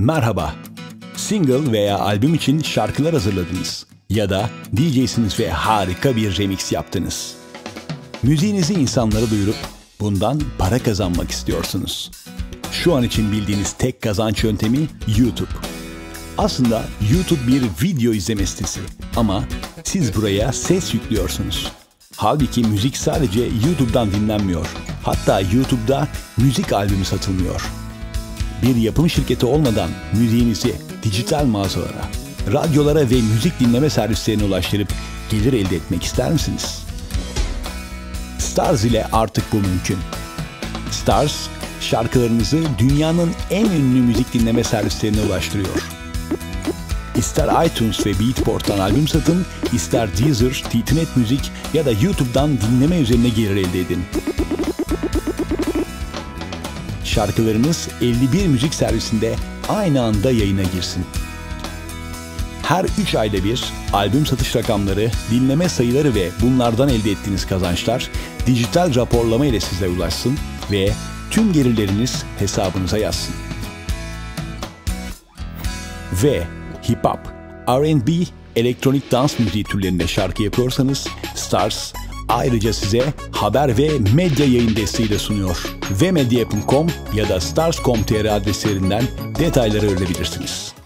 Merhaba. Single veya albüm için şarkılar hazırladınız. Ya da DJ'siniz ve harika bir remix yaptınız. Müziğinizi insanlara duyurup bundan para kazanmak istiyorsunuz. Şu an için bildiğiniz tek kazanç yöntemi YouTube. Aslında YouTube bir video izleme sitesi ama siz buraya ses yüklüyorsunuz. Halbuki müzik sadece YouTube'dan dinlenmiyor. Hatta YouTube'da müzik albümü satılmıyor. Bir yapım şirketi olmadan müziğinizi dijital mağazalara, radyolara ve müzik dinleme servislerine ulaştırıp gelir elde etmek ister misiniz? Stars ile artık bu mümkün. Stars, şarkılarınızı dünyanın en ünlü müzik dinleme servislerine ulaştırıyor. İster iTunes ve Beatport'tan albüm satın, ister Deezer, TTNet Müzik ya da YouTube'dan dinleme üzerine gelir elde edin. Şarkılarınız 51 müzik servisinde aynı anda yayına girsin. Her 3 ayda bir albüm satış rakamları, dinleme sayıları ve bunlardan elde ettiğiniz kazançlar dijital raporlama ile size ulaşsın ve tüm gelirleriniz hesabınıza yazsın. Ve hip hop, R&B, elektronik dans müziği türlerinde şarkı yapıyorsanız Stars ayrıca size haber ve medya yayın desteği de sunuyor. Ve medya.com ya da stars.com.tr adreslerinden detayları öğrenebilirsiniz.